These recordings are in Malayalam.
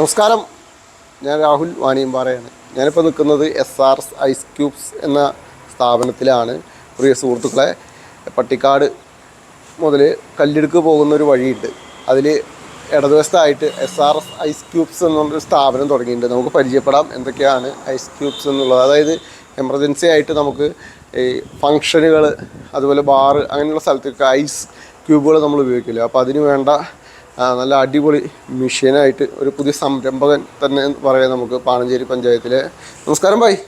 നമസ്കാരം. ഞാൻ രാഹുൽ വാണിയമ്പാറയാണ്. ഞാനിപ്പോൾ നിൽക്കുന്നത് എസ് ആർ ഐസ് ക്യൂബ്സ് എന്ന സ്ഥാപനത്തിലാണ്. പ്രിയ സുഹൃത്തുക്കളെ പട്ടിക്കാട് മുതൽ കല്ലെടുക്ക് പോകുന്ന ഒരു വഴിയുണ്ട്. അതിൽ ഇടതുവശത്തായിട്ട് S R S ice cubes എന്നൊരു സ്ഥാപനം തുടങ്ങിയിട്ടുണ്ട്. നമുക്ക് പരിചയപ്പെടാം എന്തൊക്കെയാണ് ഐസ് ക്യൂബ്സ് എന്നുള്ളത്. അതായത് എമർജൻസി ആയിട്ട് നമുക്ക് ഈ ഫങ്ഷനുകൾ അതുപോലെ ബാറ് അങ്ങനെയുള്ള സ്ഥലത്തൊക്കെ ഐസ് ക്യൂബുകൾ നമ്മൾ ഉപയോഗിക്കില്ല? അപ്പോൾ അതിന് വേണ്ട നല്ല അടിപൊളി മിഷീനായിട്ട് ഒരു പുതിയ സംരംഭകൻ തന്നെ പറയാം നമുക്ക് പാണഞ്ചേരി പഞ്ചായത്തിലെ. നമസ്കാരം ഭായ്.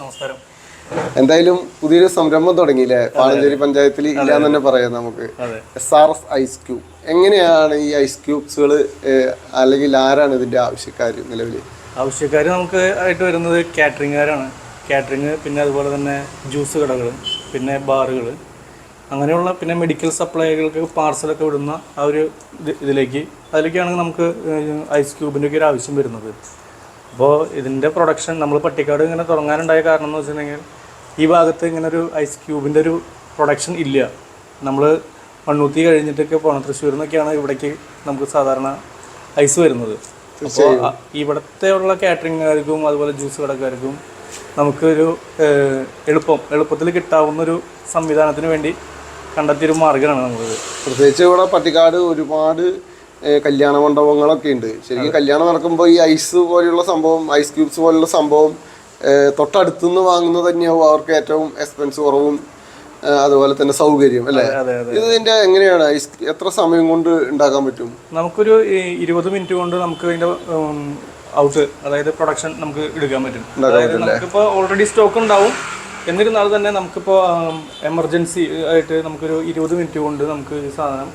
നമസ്കാരം. എന്തായാലും പുതിയൊരു സംരംഭം തുടങ്ങിയില്ലേ? പാണഞ്ചേരി പഞ്ചായത്തിൽ ഇല്ലാന്ന് തന്നെ പറയാം നമുക്ക്. S R S ice cube എങ്ങനെയാണ് ഈ ഐസ് ക്യൂബ്സുകൾ അല്ലെങ്കിൽ ആരാണ് ഇതിന്റെ ആവശ്യക്കാർ നിലവിൽ ആവശ്യക്കാർ നമുക്ക് ആയിട്ട് വരുന്നത് കാറ്ററിംഗുകാരാണ്. കാറ്ററിംഗ് പിന്നെ അതുപോലെ തന്നെ ജ്യൂസ് കടകൾ പിന്നെ ബാറുകൾ അങ്ങനെയുള്ള പിന്നെ മെഡിക്കൽ സപ്ലൈകൾക്ക് പാർസലൊക്കെ വിടുന്ന ആ ഒരു ഇതിലേക്ക് അതിലേക്കാണെങ്കിൽ നമുക്ക് ഐസ് ക്യൂബിന്റെ ഒക്കെ ഒരു ആവശ്യം വരുന്നത്. അപ്പോൾ ഇതിന്റെ പ്രൊഡക്ഷൻ നമ്മൾ പട്ടിക്കാട് ഇങ്ങനെ തുടങ്ങാനുണ്ടായ കാരണം എന്ന് വെച്ചിട്ടുണ്ടെങ്കിൽ ഈ ഭാഗത്ത് ഇങ്ങനെ ഒരു ഐസ് ക്യൂബിന്റെ ഒരു പ്രൊഡക്ഷൻ ഇല്ല. നമ്മൾ മണ്ണൂത്തി കഴിഞ്ഞിട്ടൊക്കെ പോകണം തൃശ്ശൂരിൽ നിന്നൊക്കെയാണ് ഇവിടേക്ക് നമുക്ക് സാധാരണ ഐസ് വരുന്നത്. അപ്പോൾ ഇവിടുത്തെ ഉള്ള കാറ്ററിംഗുകാർക്കും അതുപോലെ ജ്യൂസ് കടക്കാർക്കും നമുക്കൊരു എളുപ്പം എളുപ്പത്തിൽ കിട്ടാവുന്ന ഒരു സംവിധാനത്തിന് വേണ്ടി കണ്ടെത്തിയൊരു മാർഗമാണ് നമ്മളിത്. പ്രത്യേകിച്ച് ഇവിടെ പട്ടിക്കാട് ഒരുപാട് കല്യാണ മണ്ഡപങ്ങളൊക്കെ ഉണ്ട്. ശരിക്കും കല്യാണം നടക്കുമ്പോൾ ഈ ഐസ് പോലെയുള്ള സംഭവം ഐസ് ക്യൂബ്സ് പോലെയുള്ള സംഭവം തൊട്ടടുത്തുനിന്ന് വാങ്ങുന്നത് തന്നെയാവും അവർക്ക് ഏറ്റവും എക്സ്പെൻസ് കുറവും അതുപോലെ തന്നെ സൗകര്യം അല്ലേ? അതെ ഇതിന്റെ എങ്ങനെയാണ്? ഐസ് എത്ര സമയം കൊണ്ട് ഉണ്ടാക്കാൻ പറ്റും? നമുക്കൊരു ഇരുപത് മിനിറ്റ് കൊണ്ട് നമുക്ക് ഇതിന്റെ ഔട്ട് അതായത് പ്രൊഡക്ഷൻ നമുക്ക് എടുക്കാൻ പറ്റും. അതായത് നമുക്കിപ്പോൾ ഓൾറെഡി സ്റ്റോക്ക് ഉണ്ടാവും. എന്നിരുന്നാൽ തന്നെ നമുക്കിപ്പോൾ എമർജൻസി ആയിട്ട് നമുക്കൊരു ഇരുപത് മിനിറ്റ് കൊണ്ട് നമുക്ക് സാധനം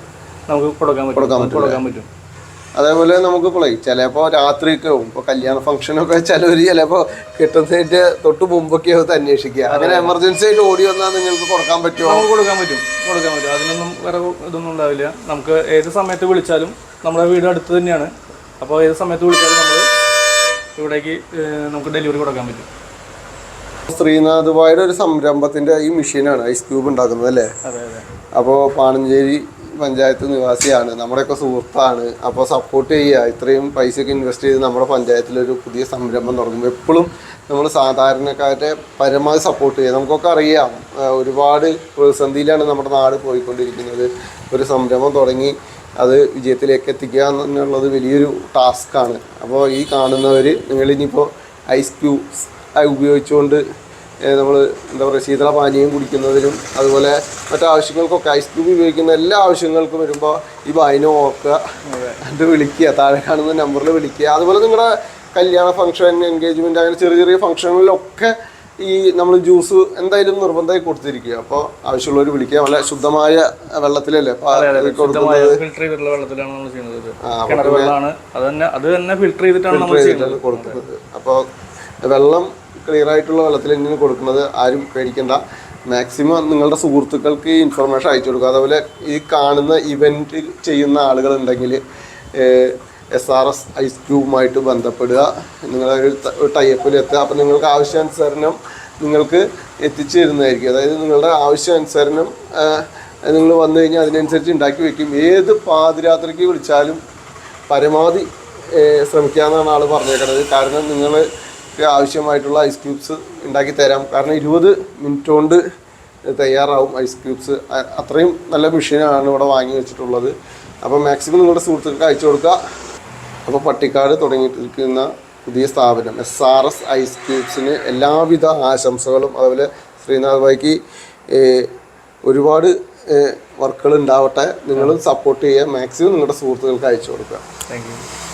നമുക്ക് കൊടുക്കാൻ പറ്റും. കൊടുക്കാൻ പറ്റും അതേപോലെ നമുക്ക് ഇപ്പോൾ ചിലപ്പോൾ രാത്രിയൊക്കെ ആവും. ഇപ്പോൾ കല്യാണ ഫംഗ്ഷനൊക്കെ ചിലവർ ചിലപ്പോൾ കിട്ടുന്നതിന്റെ തൊട്ട് മുമ്പൊക്കെ അത് അന്വേഷിക്കുക. അങ്ങനെ എമർജൻസി ആയിട്ട് ഓടി വന്നാൽ നിങ്ങൾക്ക് കൊടുക്കാൻ പറ്റുമോ നമുക്ക് കൊടുക്കാൻ പറ്റും. കൊടുക്കാൻ പറ്റും. അതിനൊന്നും വേറെ ഇതൊന്നും ഉണ്ടാവില്ല. നമുക്ക് ഏത് സമയത്ത് വിളിച്ചാലും നമ്മുടെ വീട് അടുത്ത് തന്നെയാണ്. അപ്പോൾ ഏത് സമയത്ത് വിളിച്ചാലും നമ്മൾ ഇവിടേക്ക് നമുക്ക് ഡെലിവറി കൊടുക്കാൻ പറ്റും. ശ്രീനാഥ് വായുടെ ഒരു സംരംഭത്തിന്റെ ഈ മെഷീനാണ് ഐസ് ക്യൂബ് ഉണ്ടാക്കുന്നത് അല്ലേ? അപ്പോൾ പാണഞ്ചേരി പഞ്ചായത്ത് നിവാസിയാണ് നമ്മുടെയൊക്കെ സുഹൃത്താണ്. അപ്പോൾ സപ്പോർട്ട് ചെയ്യുക ഇത്രയും പൈസയൊക്കെ ഇൻവെസ്റ്റ് ചെയ്ത് നമ്മുടെ പഞ്ചായത്തിലൊരു പുതിയ സംരംഭം തുടങ്ങുമ്പോൾ എപ്പോഴും നമ്മൾ സാധാരണക്കാരെ പരമാവധി സപ്പോർട്ട് ചെയ്യുക. നമുക്കൊക്കെ അറിയാം ഒരുപാട് പ്രതിസന്ധിയിലാണ് നമ്മുടെ നാട് പോയിക്കൊണ്ടിരിക്കുന്നത്. ഒരു സംരംഭം തുടങ്ങി അത് വിജയത്തിലേക്ക് എത്തിക്കുക എന്നുള്ളത് വലിയൊരു ടാസ്ക്കാണ് അപ്പോൾ ഈ കാണുന്നവർ നിങ്ങളിനിയിപ്പോൾ ഐസ് ക്യൂബ്സ് ഉപയോഗിച്ചുകൊണ്ട് നമ്മൾ എന്താ പറയുക ശീതളപാനീയം കുടിക്കുന്നതിനും അതുപോലെ മറ്റാവശ്യങ്ങൾക്കൊക്കെ ഐസ് ക്യൂബ് ഉപയോഗിക്കുന്ന എല്ലാ ആവശ്യങ്ങൾക്കും വരുമ്പോൾ ഈ ബായിനെ ഓർക്കുക അത്. വിളിക്കുക താഴെ കാണുന്ന നമ്പറിൽ വിളിക്കുക. അതുപോലെ നിങ്ങളുടെ കല്യാണ ഫംഗ്ഷൻ എൻഗേജ്മെന്റ് അങ്ങനെ ചെറിയ ചെറിയ ഫംഗ്ഷനുകളിലൊക്കെ ഈ നമ്മൾ ജ്യൂസ് എന്തായാലും നിർബന്ധമായി കൊടുത്തിരിക്കുക. അപ്പോൾ ആവശ്യമുള്ളവർ വിളിക്കുക. നല്ല ശുദ്ധമായ വെള്ളത്തിലല്ലേ ഫിൽട്ടർ ചെയ്തിട്ടുള്ള വെള്ളത്തിലാണ് നമ്മൾ ചെയ്യുന്നത്. അത് തന്നെ ചെയ്തിട്ടാണ് നമ്മൾ ചെയ്യുന്നത്. കൊടുക്കുന്നത്. അപ്പോൾ വെള്ളം ക്ലിയർ ആയിട്ടുള്ള വെള്ളത്തിൽ തന്നെയാണ് കൊടുക്കുന്നത്. ആരും പേടിക്കണ്ട. മാക്സിമം നിങ്ങളുടെ സുഹൃത്തുക്കൾക്ക് ഇൻഫർമേഷൻ അയച്ചു കൊടുക്കുക. അതുപോലെ ഈ കാണുന്ന ഇവന്റ് ചെയ്യുന്ന ആളുകളുണ്ടെങ്കിൽ എസ് ആർ എസ് ഐസ് ക്യൂബുമായിട്ട് ബന്ധപ്പെടുക. നിങ്ങളൊരു ടൈപ്പിൽ എത്തുക. അപ്പോൾ നിങ്ങൾക്ക് ആവശ്യാനുസരണം നിങ്ങൾക്ക് എത്തിച്ചു തരുന്നതായിരിക്കും. അതായത് നിങ്ങളുടെ ആവശ്യാനുസരണം നിങ്ങൾ വന്നു കഴിഞ്ഞാൽ അതിനനുസരിച്ച് ഉണ്ടാക്കി വെക്കും. ഏത് പാതിരാത്രിക്ക് വിളിച്ചാലും പരമാവധി ശ്രമിക്കാമെന്നാണ് ആൾ പറഞ്ഞേക്കുന്നത് കാരണം നിങ്ങൾക്ക് ആവശ്യമായിട്ടുള്ള ഐസ് ക്യൂബ്സ് ഉണ്ടാക്കി തരാം. കാരണം ഇരുപത് മിനിറ്റ് കൊണ്ട് തയ്യാറാവും ഐസ് ക്യൂബ്സ് അത്രയും നല്ല മെഷീനാണ് ഇവിടെ വാങ്ങി വെച്ചിട്ടുള്ളത്. അപ്പോൾ മാക്സിമം നിങ്ങളുടെ സുഹൃത്തുക്കൾക്ക് അയച്ചു കൊടുക്കുക. അപ്പോൾ പട്ടിക്കാട് തുടങ്ങിയിട്ടിരിക്കുന്ന പുതിയ സ്ഥാപനം എസ് ആർ എസ് ഐസ് ക്യൂബ്സിന് എല്ലാവിധ ആശംസകളും. അതുപോലെ ശ്രീനാഥ് ഭായിക്ക് ഒരുപാട് വർക്കുകൾ ഉണ്ടാവട്ടെ. നിങ്ങളും സപ്പോർട്ട് ചെയ്യുക. മാക്സിമം നിങ്ങളുടെ സുഹൃത്തുക്കൾക്ക് അയച്ചു കൊടുക്കുക. താങ്ക്